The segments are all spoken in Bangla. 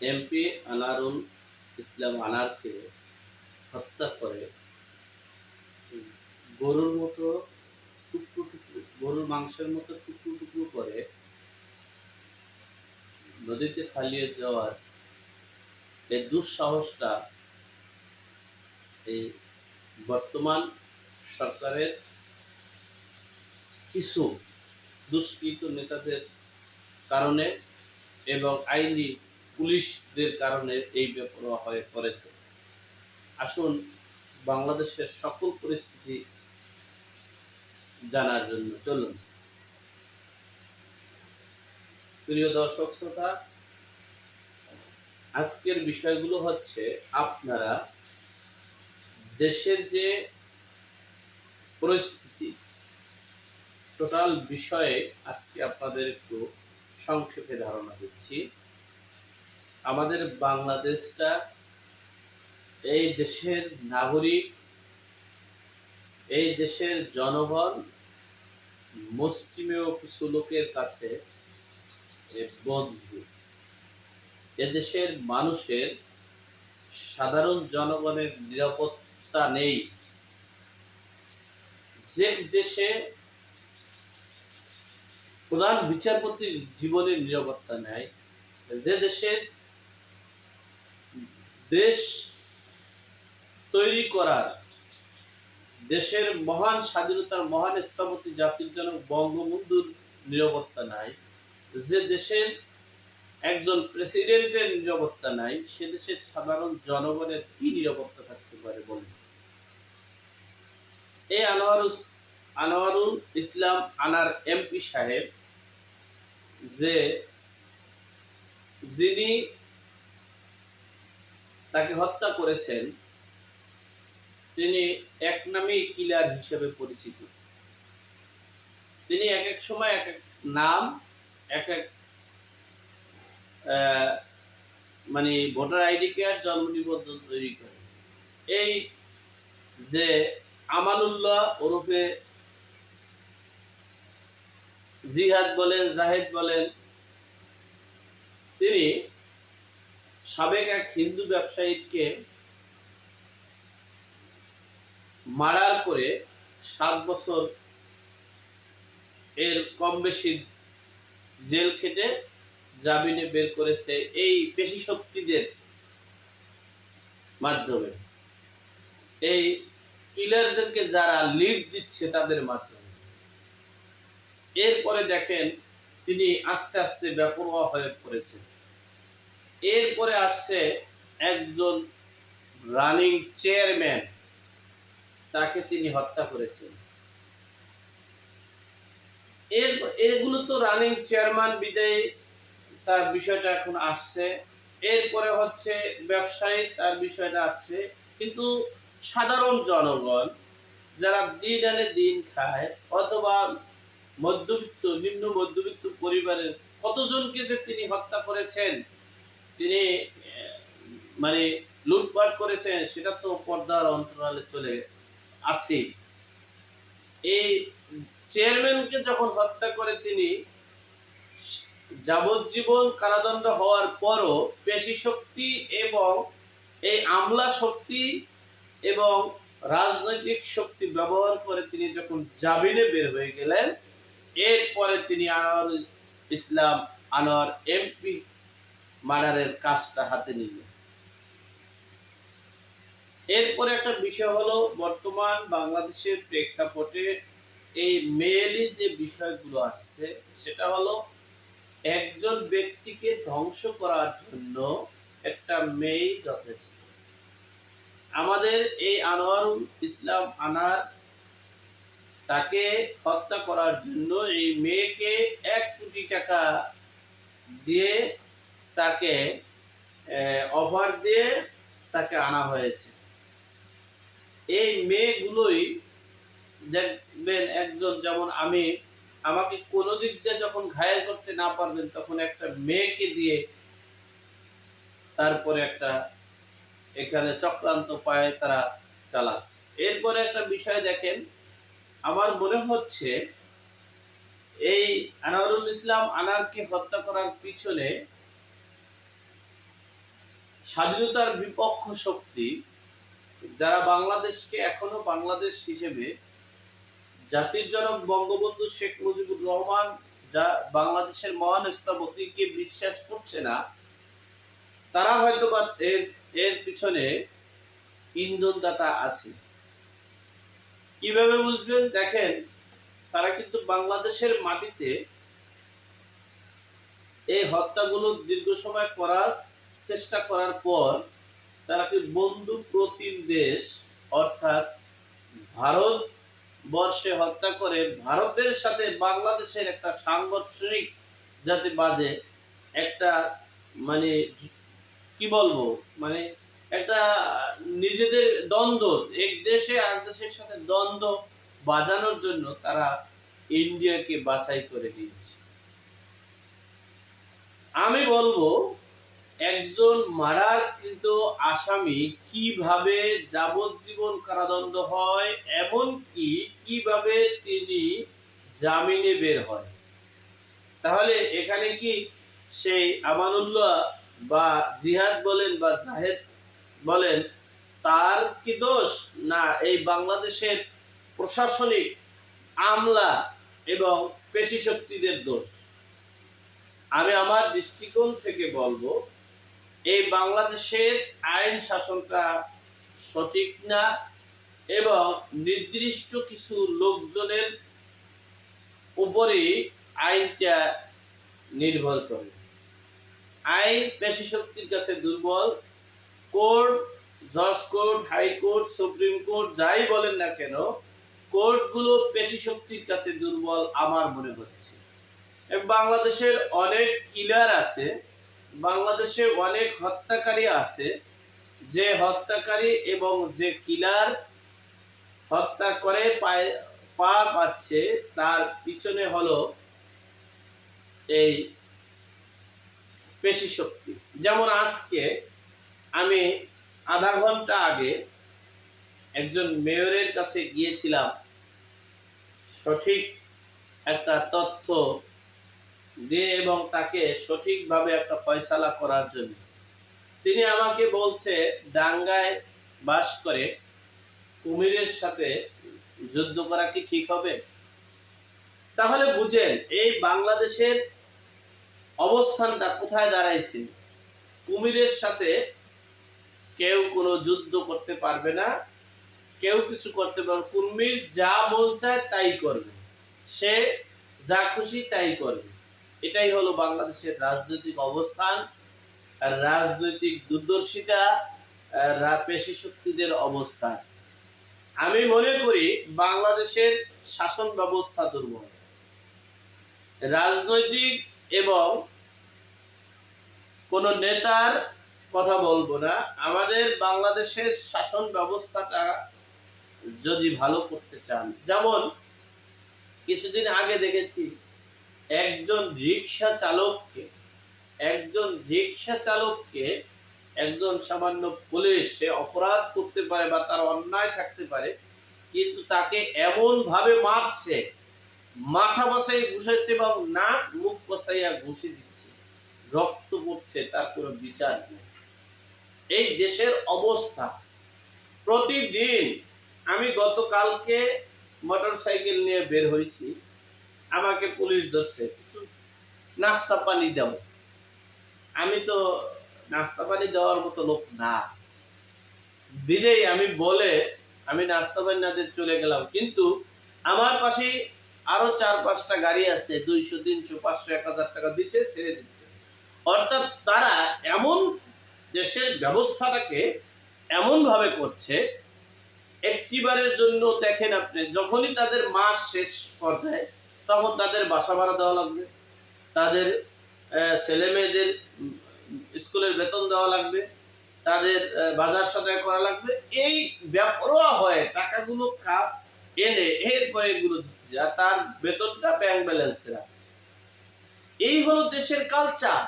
এমপি আনারুল ইসলাম আনারকে হত্যা করে। গরুর মতো টুকরো টুকরো, গরুর মাংসের মতো টুকরো টুকরো করে নদীতে ফালিয়ে যাওয়ার এই দুঃসাহসটা এই বর্তমান সরকারের কিছু দুষ্কৃত নেতাদের কারণে এবং আইনি পুলিশদের কারণে এই বেপরোয়া হয়ে পড়েছে। আসুন বাংলাদেশের সকল পরিস্থিতি জানার জন্য চলুন। প্রিয় দর্শক শ্রোতা, আজকের বিষয়গুলো হচ্ছে আপনারা দেশের যে পরিস্থিতি, টোটাল বিষয়ে আজকে আপনাদের একটু সংক্ষেপে ধারণা দিচ্ছি। আমাদের বাংলাদেশটা এই দেশের নাগরিক, এই দেশের জনগণ মুসলিমেও কিছু লোকের কাছে বন্ধু। এদেশের মানুষের সাধারণ জনগণের নিরাপত্তা নেই। যে দেশে প্রধান বিচারপতির জীবনের নিরাপত্তা নেয়, যে দেশের দেশ তৈরি করার, দেশের মহান স্বাধীনতার মহান স্থপতি জাতির জনক বঙ্গবন্ধুর নিরাপত্তা নাই, যে দেশের একজন প্রেসিডেন্টের নিরাপত্তা নাই, সে দেশের সাধারণ জনগণের কি নিরাপত্তা থাকতে পারে বলুন? এই আনোয়ারুল আনোয়ারুল ইসলাম আনার এমপি সাহেব, যে যিনি তাকে হত্যা করেছেন, তিনি এক নামে কিলার হিসেবে পরিচিত। তিনি এক এক সময় এক এক নাম এক এক মানে ভোটার আইডি কার্ড জন্ম নিবন্ধন তৈরি করে। এই যে আমানুল্লাহ ওরফে জিহাদ বলেন, জাহেদ বলেন, তিনি সাবেক এক হিন্দু ব্যবসায়ীকে মার্ডার করে সাত বছর এর কম বেশি জেল খেটে জামিনে বের করেছে এই পেশি শক্তিদের মাধ্যমে। এই কিলারদেরকে যারা লিড দিচ্ছে তাদের মাধ্যমে। এরপরে দেখেন তিনি আস্তে আস্তে ব্যাপক হয়ে পড়েছেন। এরপরে আসছে একজন রানিং চেয়ারম্যান তাকে তিনি হত্যা করেছেন। এর, এগুলো তো রানিং চেয়ারম্যান বিদায়, তার বিষয়টা এখন আসছে। এরপরে হচ্ছে ব্যবসায়ী, তার বিষয়টা আসছে। কিন্তু সাধারণ জনগণ যারা দিন আনে দিন খায়, অথবা মধ্যবিত্ত, নিম্ন মধ্যবিত্ত পরিবারের কতজনকে যে তিনি হত্যা করেছেন তিনি মানে লুটপাট করেছেন, সেটা তো পর্দার অন্তরালে চলে আসি এই চেয়ারম্যানকে যখন হত্যা করে তিনি, যাবজ্জীবন কারাদণ্ড হওয়ার পরও পেশি শক্তি এবং এই আমলা শক্তি এবং রাজনৈতিক শক্তি ব্যবহার করে তিনি যখন জামিনে বের হয়ে গেলেন, এরপরে তিনি আনোয়ার ইসলাম আনোয়ার এমপি মার্ডারের কাজটা হাতে নিলেন এরপরে একটা বিষয় হলো, বর্তমান বাংলাদেশের প্রেক্ষাপটে এই মেয়েলি যে বিষয়গুলো আসছে, সেটা হলো একজন ব্যক্তিকে ধ্বংস করার জন্য একটা মেয়ে যথেষ্ট। আমাদের এই আনোয়ারুল ইসলাম আনার তাকে হত্যা করার জন্য এই মেয়েকে এক কোটি টাকা দিয়ে তাকে অফার দিয়ে তাকে আনা হয়েছে। এই মেয়েগুলোই দেখবেন একজন যেমন আমি, আমাকে কোনো দিক দিয়ে যখন ঘায়েল করতে না পারবেন, তখন একটা মেয়েকে দিয়ে তারপরে একটা এখানে চক্রান্ত পায়ে তারা চালাচ্ছে। এরপরে একটা বিষয় দেখেন, আমার মনে হচ্ছে এই আনোয়ারুল ইসলাম আনারকে হত্যা করার পিছনে স্বাধীনতার বিপক্ষ শক্তি, যারা বাংলাদেশকে এখনও বাংলাদেশ হিসেবে জাতির জনক বঙ্গবন্ধু শেখ মুজিবুর রহমান, যা বাংলাদেশের মহান স্থপতিকে বিশ্বাস করছে না, তারা হয়তো বা এর এর পিছনে ইন্ধনদাতা আছে। কীভাবে বুঝবেন? দেখেন, তারা কিন্তু বাংলাদেশের মাটিতে এই হত্যাগুলো দীর্ঘ সময় করার চেষ্টা করার পর তারা কি বন্ধু প্রতিম দেশ, অর্থাৎ ভারত বর্ষে হত্যা করে ভারতের সাথে বাংলাদেশের একটা সাংগঠনিক যাতে বাজে, একটা মানে কি বলব মানে একটা নিজেদের দ্বন্দ্ব, এক দেশে আর দেশের সাথে দ্বন্দ্ব বাজানোর জন্য তারা ইন্ডিয়াকে বাছাই করে দিয়েছে। আমি বলব একজন মারার কিন্তু আসামি কীভাবে যাবজ্জীবন কারাদণ্ড হয়, এমনকি কীভাবে তিনি জামিনে বের হয়? তাহলে এখানে কি সেই আমানুল্লাহ বা জিহাদ বলেন বা জাহেদ বলেন, তার কি দোষ? না, এই বাংলাদেশের প্রশাসনিক আমলা এবং পেশি শক্তিদের দোষ। আমি আমার দৃষ্টিকোণ থেকে বলব এই বাংলাদেশের আইন শাসনটা সঠিক না এবং নির্দিষ্ট কিছু লোকজনের উপরে আইনটা নির্ভর করে। আইন পেশি শক্তির কাছে দুর্বল। কোর্ট, জজ কোর্ট হাইকোর্ট সুপ্রিম কোর্ট যাই বলেন না কেন, কোর্টগুলো পেশি শক্তির কাছে দুর্বল আমার মনে হচ্ছে। বাংলাদেশের অনেক কিলার আছে বাংলাদেশে অনেক হত্যাকারী আছে। যে হত্যাকারী এবং যে কিলার হত্যা করে পা পাচ্ছে, তার পিছনে হলো এই পেশি শক্তি। যেমন আজকে আমি আধা ঘণ্টা আগে একজন মেয়রের কাছে গিয়েছিলাম। সঠিক একটা তথ্য দিয়ে এবং তাকে সঠিকভাবে একটা ফয়সালা করার জন্য। তিনি আমাকে বলছে, ডাঙ্গায় বাস করে কুমিরের সাথে যুদ্ধ করা কি ঠিক হবে? তাহলে বুঝেন, এই বাংলাদেশের অবস্থানটা কোথায় দাঁড়াইছে? কুমিরের সাথে কেউ কোনো যুদ্ধ করতে পারবে না, কেউ কিছু করতে পারবে কুমির যা চায় তাই করবে। সে যা খুশি তাই করবে। এটাই হলো বাংলাদেশের রাজনৈতিক অবস্থান রাজনৈতিক দূরদর্শিতা পেশি শক্তিদের অবস্থান। আমি মনে করি বাংলাদেশের শাসন ব্যবস্থা দুর্বল। রাজনৈতিক এবং কোন নেতার কথা বলব না। আমাদের বাংলাদেশের শাসন ব্যবস্থাটা যদি ভালো করতে চান, যেমন কিছুদিন আগে দেখেছি একজন রিক্সা চালককে, একজন রিক্সা চালককে একজন সামান্য পুলিশ সে অপরাধ করতে পারে বা তার অন্যায় থাকতে পারে, কিন্তু তাকে এমন ভাবে মারছে, মাথা বসাই ঘুষাচ্ছে এবং নাক মুখ বসাইয়া ঘুষি দিচ্ছে, রক্ত পড়ছে, তার কোনো বিচার নেই। এই দেশের অবস্থা। প্রতিদিন আমি গতকালকে মোটর সাইকেল নিয়ে বের হয়েছি আমাকে পুলিশ ধরছে। কিছু নাস্তা পানি দাও। আমি তো নাস্তা পানি দেওয়ার মতো লোক না। বিদেই আমি বলে আমি নাস্তা পানি না চলে গেলাম। কিন্তু আমার পাশে আরও চার পাঁচটা গাড়ি আছে, দুইশো, তিনশো, পাঁচশো, এক হাজার টাকা দিচ্ছে, ছেড়ে দিচ্ছে। অর্থাৎ তারা এমন দেশের ব্যবস্থাটাকে এমন ভাবে করছে, একটিবারের জন্য দেখেন আপনি, যখনই তাদের মাস শেষ পর্যায়ে তখন তাদের বাসা ভাড়া দেওয়া লাগবে। তাদের ছেলে মেয়েদের স্কুলের বেতন দেওয়া লাগবে। তাদের বাজার সদায় করা লাগবে। এই ব্যাপরোয়া হয় টাকাগুলো কাপ এনে এরপরে এগুলো আর তার বেতনটা ব্যাংক ব্যালেন্সে রাখছে। এই হলো দেশের কালচার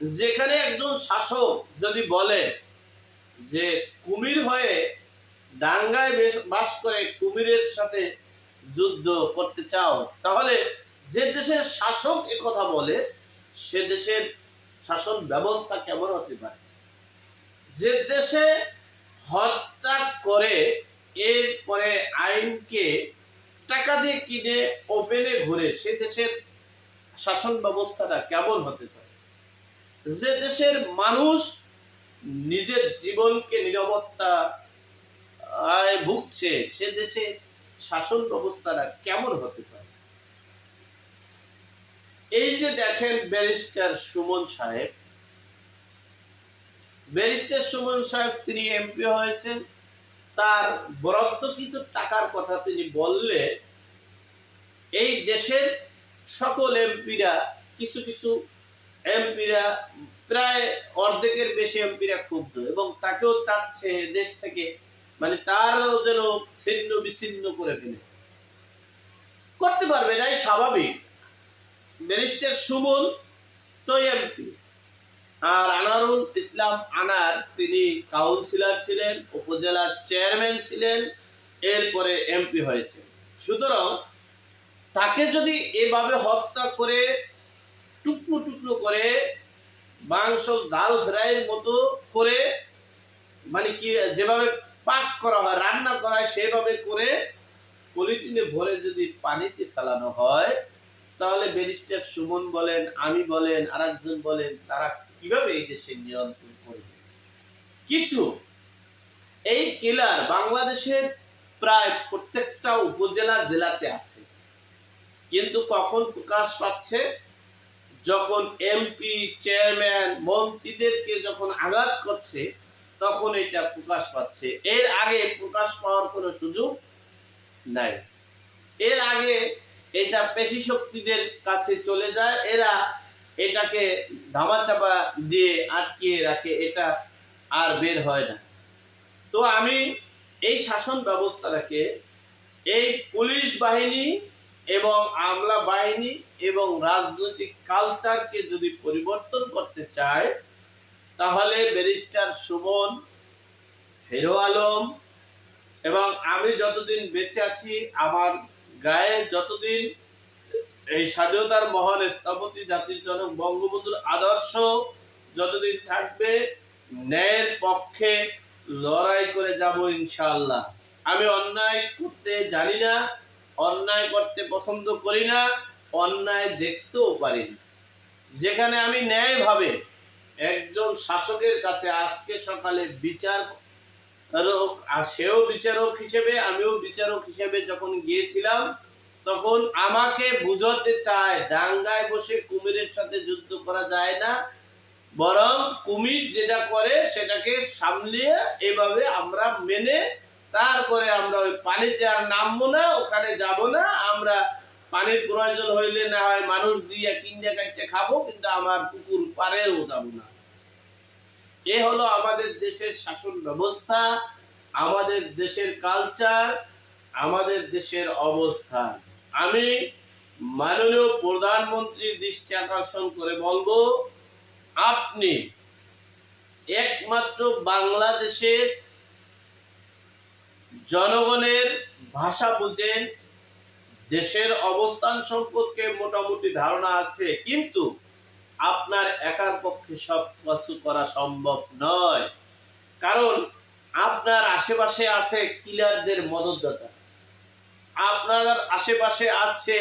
যেখানে একজন শাসক যদি বলে যে কুমির হয়ে ডাঙ্গায় বাস করে কুমিরের সাথে যুদ্ধ করতে চাও, তাহলে যে দেশের শাসক কথা বলে, সে দেশের শাসন ব্যবস্থা কেমন হতে পারে? যে দেশে হত্যা করে, এরপরে আইনকে টাকা দিয়ে কিনে ওপেনে ঘুরে, সে দেশের শাসন ব্যবস্থাটা কেমন হতে পারে? যে দেশের মানুষ নিজের জীবনকে নিরাপত্তা ভুগছে, সে দেশে শাসন ব্যবস্থাটা কেমন হতে পারে? এই যে দেখেন ব্যারিস্টার সুমন সাহেব, ব্যারিস্টার সুমন সাহেব তিনি এমপি হয়েছেন। তার বরাদ্দকৃত টাকার কথা তিনি বললে, এই দেশের সকল এমপিরা কিছু কিছু এমপিরা প্রায় অর্ধেকের বেশি এমপিরা ক্ষুব্ধ এবং তাকেও চাচ্ছে দেশ থেকে মানে তারও যেন ছিন্ন বিচ্ছিন্ন করে ফেলে। করতে পারবে এটাই স্বাভাবিক। ব্যারিস্টার সুমন তো এমপি। আর আনারুল ইসলাম আনার, তিনি কাউন্সিলর ছিলেন উপজেলার চেয়ারম্যান ছিলেন, এরপরে এমপি হয়েছে সুতরাং তাকে যদি এভাবে হত্যা করে, টুকরো টুকরো করে, মাংস জাল ফ্রাইয়ের মতো করে মানে কি, যেভাবে পাক করা হয়, রান্না করা হয়, সেভাবে করে পলিথিনে ভরে যদি পানিতে ফেলানো হয়, তাহলে ব্যারিস্টার সুমন বলেন, আমি বলেন, আরেকজন বলেন, তারা কীভাবে এই দেশে নিয়ন্ত্রণ করবে? কিছু। এই কিলার বাংলাদেশের প্রায় প্রত্যেকটা উপজেলা জেলাতে আছে। কিন্তু কখন প্রকাশ পাচ্ছে? যখন এমপি, চেয়ারম্যান, মন্ত্রীদেরকে যখন আঘাত করছে তখন এটা প্রকাশ পাচ্ছে। এর আগে প্রকাশ পাওয়ার কোনো সুযোগ নাই। এর আগে এটা পেশি শক্তিদের কাছে চলে যায়, এরা এটাকে ধামাচাপা দিয়ে আটকিয়ে রাখে, এটা আর বের হয় না। তো আমি এই শাসন ব্যবস্থাটাকে, এই পুলিশ বাহিনী এবং আমলা বাহিনী এবং রাজনৈতিক কালচারকে যদি পরিবর্তন করতে চায় তাহলে ব্যারিস্টার সুমন, হিরো আলম এবং আমি যতদিন বেঁচে আছি, আমার গায়ে যতদিন এই স্বাধীনতার মহান স্থপতি জাতির জনক বঙ্গবন্ধুর আদর্শ যতদিন থাকবে, ন্যায়ের পক্ষে লড়াই করে যাব ইনশাআল্লাহ। আমি অন্যায় করতে জানি না, অন্যায় করতে পছন্দ করি না, অন্যায় দেখতেও পারি না। যেখানে আমি ন্যায়ভাবে একজন শাসকের কাছে আজকে সকালে বিচার সেও বিচারক হিসেবে, আমিও বিচারক হিসেবে যখন গিয়েছিলাম, তখন আমাকে বুঝাতে চায় ডাঙ্গায় বসে কুমিরের সাথে যুদ্ধ করা যায় না। বরং কুমির যেটা করে, সেটাকে সামলিয়ে এভাবে আমরা মেনে, তারপরে আমরা ওই পানিতে আর নামবো না, ওখানে যাব না, আমরা পানির প্রয়োজন হইলে না হয় মানুষ দিয়ে কিনতে কাটতে খাব, কিন্তু আমার পুকুর পারেও যাব না। এ হলো আমাদের দেশের শাসন ব্যবস্থা, আমাদের দেশের কালচার আমাদের দেশের অবস্থান আমি মাননীয় প্রধানমন্ত্রীর দৃষ্টি আকর্ষণ করে বলব, আপনি একমাত্র বাংলাদেশের জনগণের ভাষা বুঝেন দেশের অবস্থান সম্পর্কে মোটামুটি ধারণা আছে, কিন্তু আপনার একার পক্ষে সব কিছু করা সম্ভব নয়। কারণ আপনার আশেপাশে আছে কিলারদের মদতদাতা। আপনার আশেপাশে আছে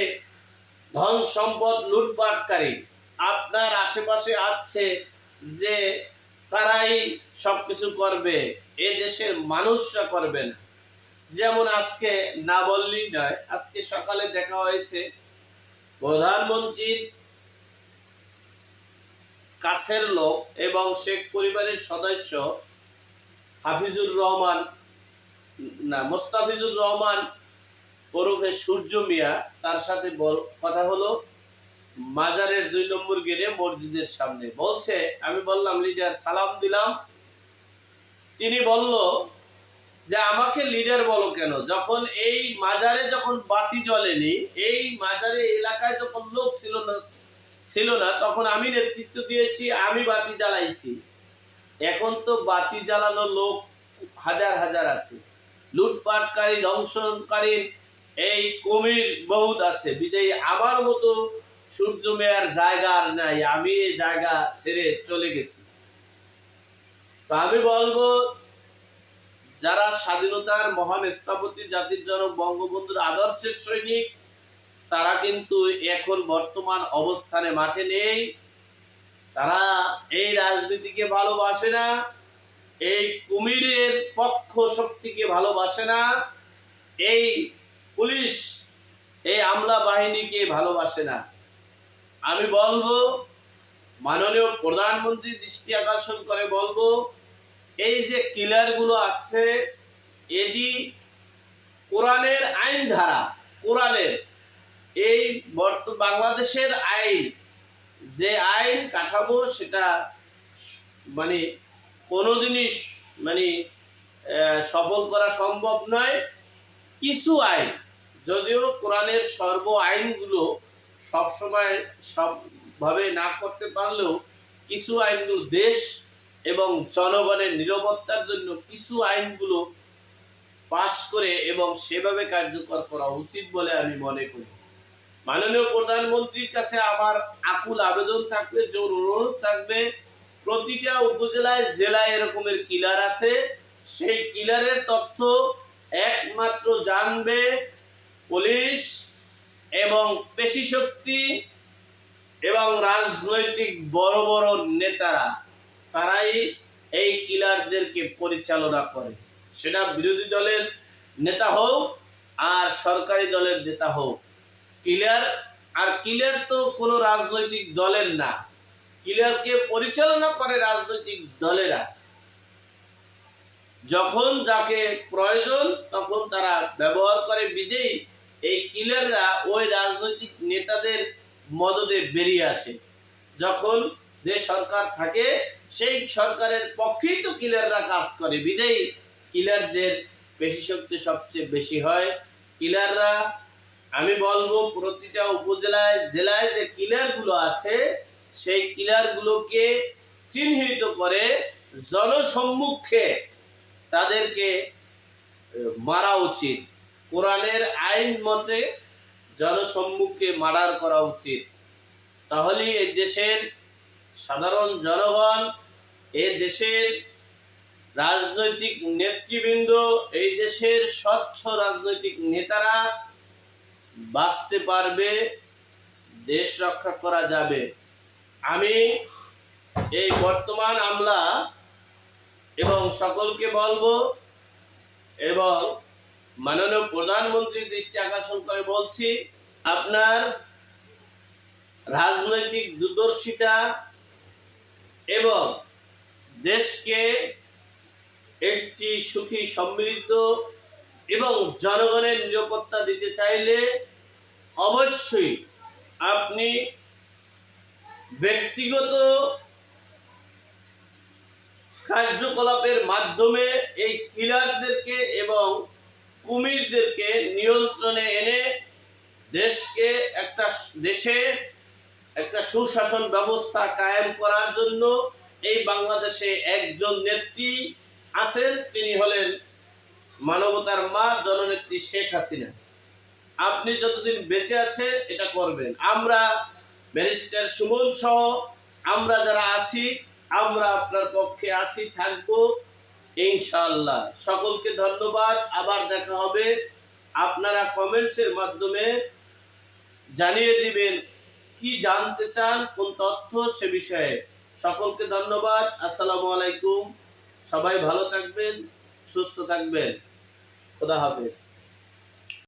ধন সম্পদ লুটপাটকারী। আপনার আশেপাশে আছে যে তারাই সবকিছু করবে, এ দেশের মানুষরা করবে না। যেমন আজকে না বললেই নয়, আজকে সকালে দেখা হয়েছে প্রধানমন্ত্রীর কাছের লোক এবং শেখ পরিবারের সদস্য হাফিজুর রহমান, না, মোস্তাফিজুর রহমান ওরফে সূর্য মিয়া, তার সাথে কথা হলো মাজারের দুই নম্বর গেটে মসজিদের সামনে। বলছে, আমি বললাম, লিডার, সালাম দিলাম। তিনি বলল যে আমাকে লিডার বলো কেন? যখন এই মাজারে যখন বাতি জ্বলেনি, এই মাজারে এলাকায় যখন লোক ছিল না ছিল না, তখন আমি নেতৃত্ব দিয়েছি, আমি বাতি জ্বালাইছি। এখন তো বাতি জ্বালানো লোক হাজার হাজার আছে। লুটপাটকারী, ধ্বংসকারী, এই কুমির বহুত আছে। বিদায়ী, আমার মতো সূর্য মেয়ার জায়গা আর নাই। আমি এই জায়গা ছেড়ে চলে গেছি। তো আমি বলব যারা স্বাধীনতার মহান স্থপতি, জাতির জনক, বঙ্গবন্ধুর আদর্শের সৈনিক, তারা কিন্তু এখন বর্তমান অবস্থানে মাঠে নেই। তারা এই রাজনীতিকে ভালোবাসে না, এই কুমিরের পক্ষ শক্তিকে ভালোবাসে না, এই পুলিশ, এই আমলা বাহিনীকে ভালোবাসে না। আমি বলব, মাননীয় প্রধানমন্ত্রী দৃষ্টি আকর্ষণ করে বলব এই যে কিলারগুলো আসছে এটি কোরআনের আইন ধারা কোরআনের, এই বাংলাদেশের আইন, যে আইন কাঠামো সেটা মানে কোনো জিনিস মানে সফল করা সম্ভব নয়। কিছু আইন, যদিও কোরআনের সর্ব আইনগুলো সবসময় সবভাবে না করতে পারলেও কিছু আইনগুলো দেশ এবং জনগণের নিরাপত্তার জন্য কিছু আইনগুলো পাশ করে এবং সেভাবে কার্যকর করা উচিত বলে আমি মনে করি। মাননীয় প্রধানমন্ত্রীর কাছে আমার আকুল আবেদন থাকবে, জোর অনুরোধ থাকবে। প্রতিটা উপজেলায়, জেলায় এরকমের কিলার আছে। সেই কিলারের তথ্য একমাত্র জানবে পুলিশ এবং পেশি শক্তি এবং রাজনৈতিক বড় বড় নেতারা। তারাই এই কিলারদেরকে পরিচালনা করে। সেটা বিরোধী দলের নেতা হোক আর সরকারি দলের নেতা হোক। কিলার, আর কিলার তো কোনো রাজনৈতিক দলের না। কিলারকে পরিচালনা করে রাজনৈতিক দলেরা। যখন যাকে প্রয়োজন তখন তারা ব্যবহার করে বিদেই এই কিলাররা ওই রাজনৈতিক নেতাদের মদদে বেরিয়ে আসে। যখন যে সরকার থাকে সেই সরকারের পক্ষেই তো কিলাররা কাজ করে, বিদেই কিলারদের পেশি শক্তি সবচেয়ে বেশি হয়। কিলাররা, আমি বলব প্রতিটা উপজেলায়, জেলায় যে কিলারগুলো আছে, সেই কিলারগুলোকে চিহ্নিত করে জনসম্মুখে তাদেরকে মারা উচিত। কোরআনের আইন মতে জনসম্মুখে মার্ডার করা উচিত। তাহলে এই দেশের সাধারণ জনগণ, এ দেশের রাজনৈতিক নেতৃবৃন্দ, এই দেশের স্বচ্ছ রাজনৈতিক নেতারা বাঁচতে পারবে, দেশ রক্ষা করা যাবে। আমি এই বর্তমান আমলা এবং সকলকে বলব এবং মাননীয় প্রধানমন্ত্রীর দৃষ্টি আকর্ষণ করে বলছি, আপনার রাজনৈতিক দূরদর্শিতা এবং দেশকে একটি সুখী, সমৃদ্ধ এবং জনগণের নিরাপত্তা দিতে চাইলে অবশ্যই আপনি ব্যক্তিগত কার্যকলাপের মাধ্যমে এই কিলারদেরকে এবং কুমিরদেরকে নিয়ন্ত্রণে এনে দেশকে একটা দেশে একটা সুশাসন ব্যবস্থা কায়েম করার জন্য এই বাংলাদেশে একজন নেত্রী আছেন, তিনি হলেন মানবতার মা জননেত্রী শেখ হাসিনা। আপনি যতদিন বেঁচে আছেন, এটা করবেন। আমরা ব্যারিস্টার সুমন সহ আমরা যারা আছি, আমরা আপনার পক্ষে আসি থাকব ইনশাআল্লাহ। সকলকে ধন্যবাদ। আবার দেখা হবে। আপনারা কমেন্টসের মাধ্যমে জানিয়ে দিবেন কি জানতে চান, কোন তথ্য সে বিষয়ে। সকলকে ধন্যবাদ, আসসালামু আলাইকুম। সবাই ভালো থাকবেন, সুস্থ থাকবেন। খোদা হাফেজ।